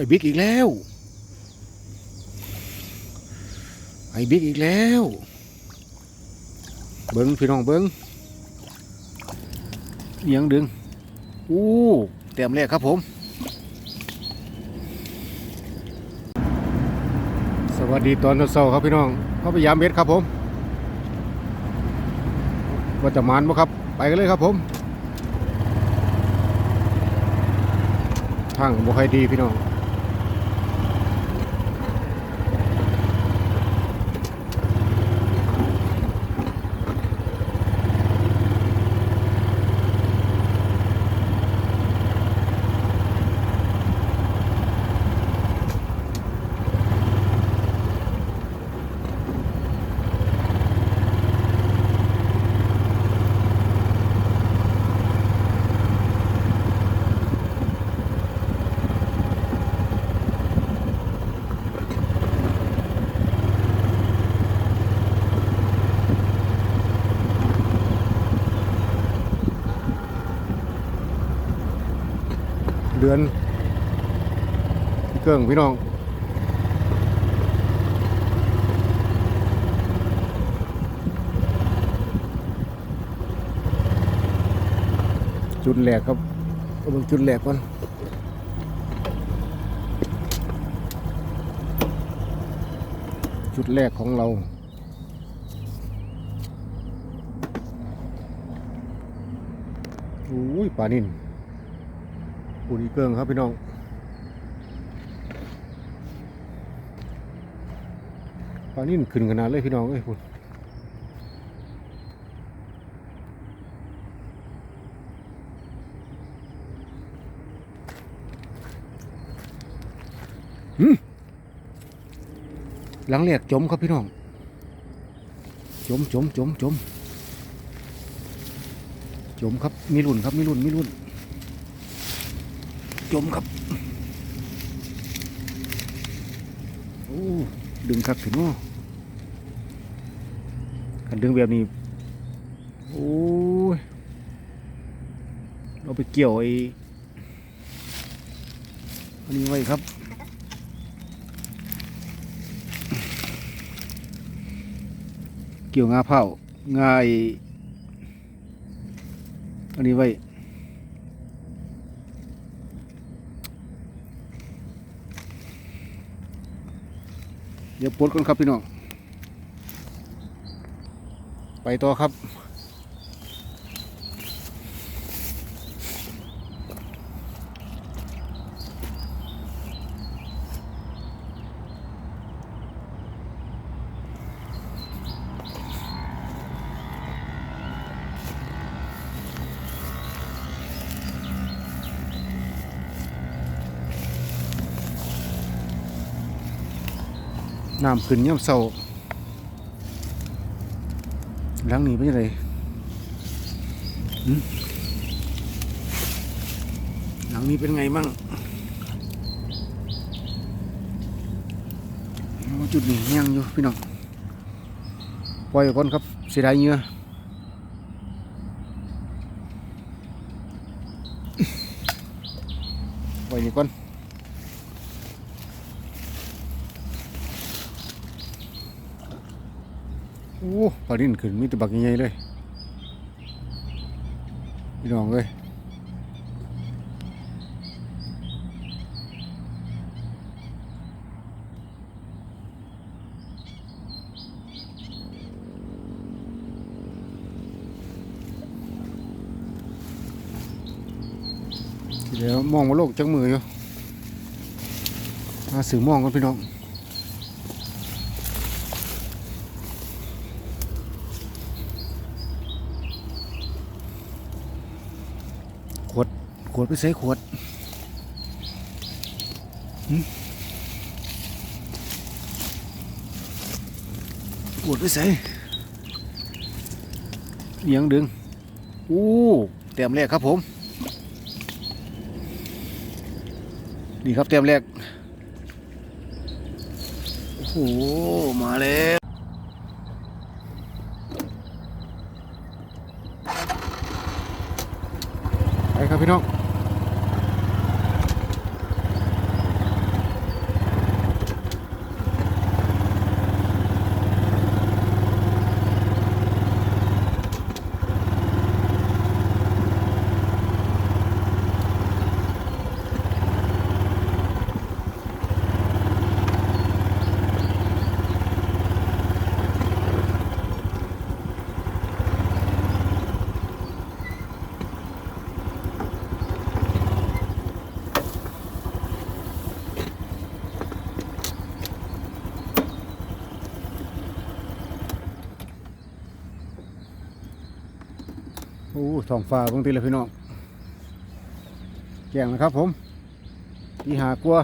ไอ้บิ๊กอีกแล้ว ไอ้บิ๊กอีกแล้ว เบิ้งพี่น้องเบิ้งเอียงดึง อู้แต้มแรกครับผม สวัสดีตอนเช้าครับพี่น้องเข้าไปยามเบ็ดครับผม ว่าจะมานบ่ครับ ไปกันเลยครับผมทางบ่ค่อยดีพี่น้อง เดือนเกิ่งพี่น้องจุดแหลกครับก็เป็นจุดแหลกก่อนจุดแรกของเรา โอ้ยปลานิน ปูนีเกิงครับพี่น้องปลานิ่นขึ้นขนาดเลยพี่น้องเอ้ยคุณหืมหลังแรกจมครับพี่น้อง จมจมจมจมจมครับ มีรุ่นครับ มีรุ่นมีรุ่น จมครับโอ้ดึงครับถึงนาะคันดึงแบบนี้โอ้ยเราไปเกี่ยวไอ้อันนี้ไว้ครับเกี่ยวงาเผางาไออันนี้ไว้ เดี๋ยวปลดก่อนครับพี่น้อง ไปต่อครับ น้ำขึ้นย่ำเศร้าหลังนี้เป็นยังไงหลังนี้เป็นไงมั่งโอ้จุดนี้ยังอยู่พี่น้องปล่อยไว้ก่อนครับเสียดายเงื่อไว้นี่ก่อน โอ้ปลาดินขึ้นมีแต่บักใหญ่เลยพี่น้องเลยเดี๋ยวมองมาโลกจังมืออยู่มาสื่อมองกันพี่น้อง วด ขวดไปใส่ขวดขวดไปใส่เอียงดึงอู้เต็มแรกครับผม นี่ครับเต็มแรก โอ้โห มาแล้ว อ้ท้องฟ้าเบางทีเลยพี่น้องแจ้งนะครับผมที่หากลัว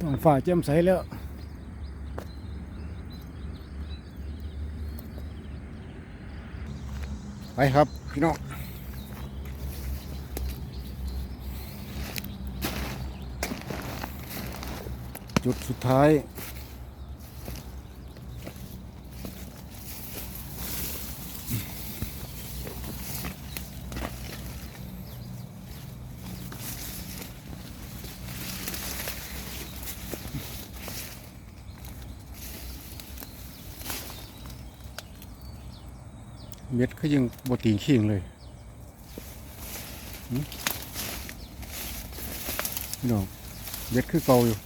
ท้องฟ้าแจ่มใสแล้วไปครับพี่น้องจุดสุดท้าย เม็ดก็ยังบตีงขิงเลยหึพี่น้องเม็ดคือเก่าอยู่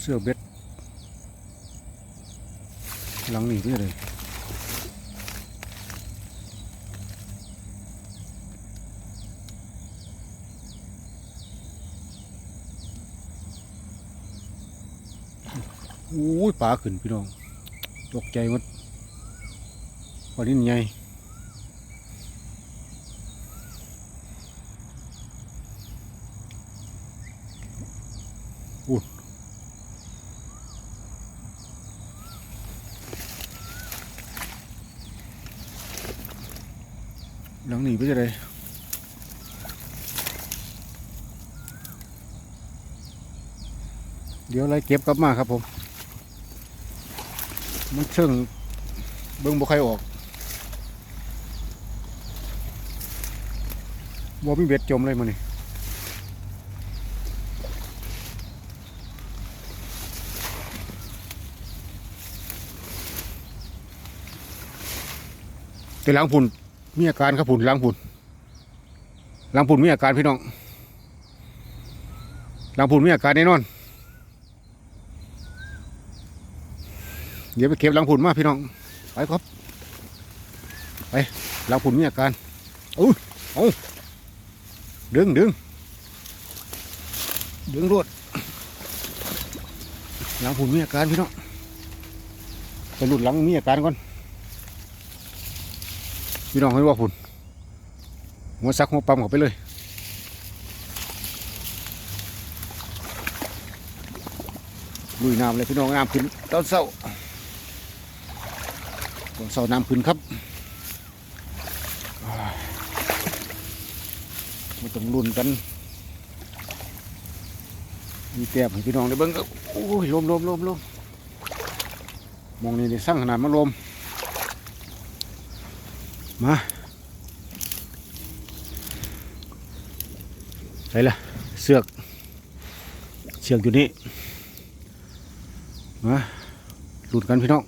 เสื้อเบ็ดหลังหนีไปเลย อ้ยปลาขึ้นพี่น้อง ตกใจหมดปลานิ่นใหญ่อู้หลังหนีไปจะไดเดี๋ยวไล่เก็บกลับมาครับผม มันเชิงเบิ้งบ่ใครออกบ่มีเบ็ดจมเลยมันนี่แต่หล้างผุนมีอาการครับผุนหล้างผุนหล้างผุนมีอาการพี่น้องหล้างผุนมีอาการแน่นอน เดี๋ยวไปเก็บลังผุนมาพี่น้อง ไปครับ ไปลังผุนมีอาการอุ้ยเอาดึงดึงดึงรวดลังผุนมีอาการพี่น้องไปหลุดลังมีอาการก่อน พี่น้องให้ว่าผุนหัวซักหัวปั๊มเข้าไปเลยลุยน้ำเลยพี่น้องน้ำขึ้นตอนเช้า ตอนเสาน้ำขึ้นครับม่ต้องรุ่นกัน มีแต้มให้พี่น้องได้เบิ้งก็โอ้ยลมลมลมลมมองนี่ได้สร้างขนาดมาลมมาใส่ละเสือกเสือกอยู่นี่มาหลุดกันพี่น้อง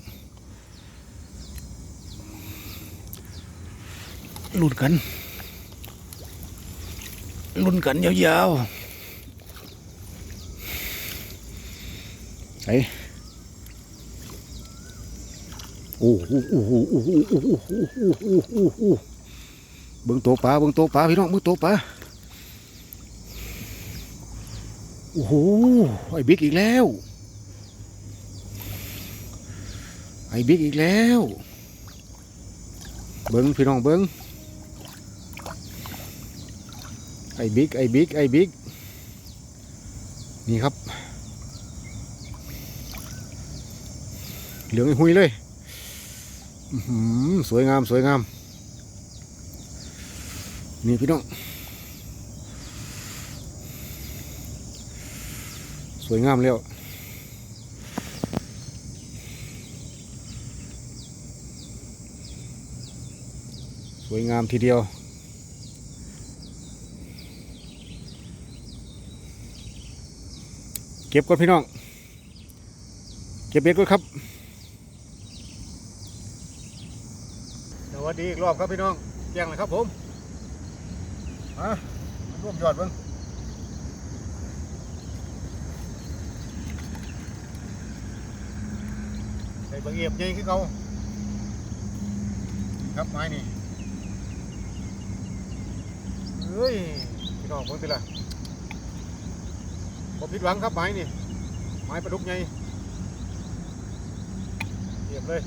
ลุ้นกันลุ้นกันยาวๆไอ้โอ้โหโอ้โหโอ้โหโอ้โหโอ้โหโอ้โหโอ้โหเบิ่งโตปลาเบิ่งโตปลาพี่น้องเบิ่งโตปลาโอ้โหไอ้บิ๊กอีกแล้วไอ้บิ๊กอีกแล้ว เบิ้งพี่น้องเบิ้ง ไอ้บิ๊กไอ้บิ๊กไอ้บิ๊กนี่ครับ เหลืองไอหุยเลยอื้อหือสวยงามสวยงาม นี่พี่น้อง สวยงามแล้วสวยงามทีเดียว เก็บก่อนพี่น้อง เก็บเบ็ดก่อนครับ สวัสดีอีกรอบครับพี่น้องแจ้งเลยครับผมมาร่วมยอดเบิ้งใส่บะเอียบใหญ่ขึ้นเขาครับไม้นี่เฮ้ยพี่น้องเพิ่งติละ ผมผิดหวังครับไม้นี่ไม้ปลาดุกไงเรียบเลย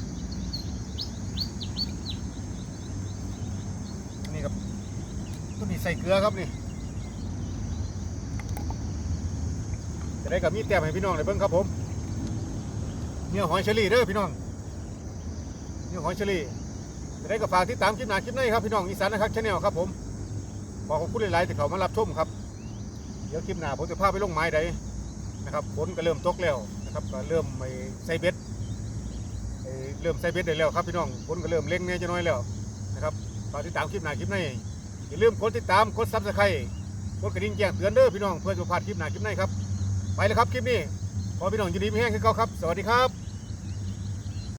นี่ครับตัวนี้ใส่เกลือครับนี่จะได้กับมีแต้มให้พี่น้องเลยเบิ่งครับผมเนื้อหอยเชอรี่เด้อพี่น้องเนื้อหอยเชอรี่จะได้ก็ฝากติดตามคลิปหน้าคลิปในครับพี่น้องอีสานนะครับชาแนลครับผมขอขอบคุณหลายๆที่เขามารับชมครับ เดี๋ยวคลิปหน้าผมจะพาไปลงไม้ใดนะครับฝนก็เริ่มตกแล้วนะครับก็เริ่มไปใส่เบ็ดเริ่มใส่เบ็ดได้แล้วครับพี่น้องฝนก็เริ่มเล็งเนี่ยจะน้อยแล้วนะครับฝากติดตามคลิปหน้าคลิปในอย่าลืมกดติดตามกดซับสไครต์กดกระดิ่งแจ้งเตือนเด้อพี่น้องเพื่อจะพลาดคลิปหน้าคลิปในครับไปแล้วครับคลิปนี้ขอพี่น้องยินดีมีแห้งขึ้นเก่าครับ สวัสดีครับ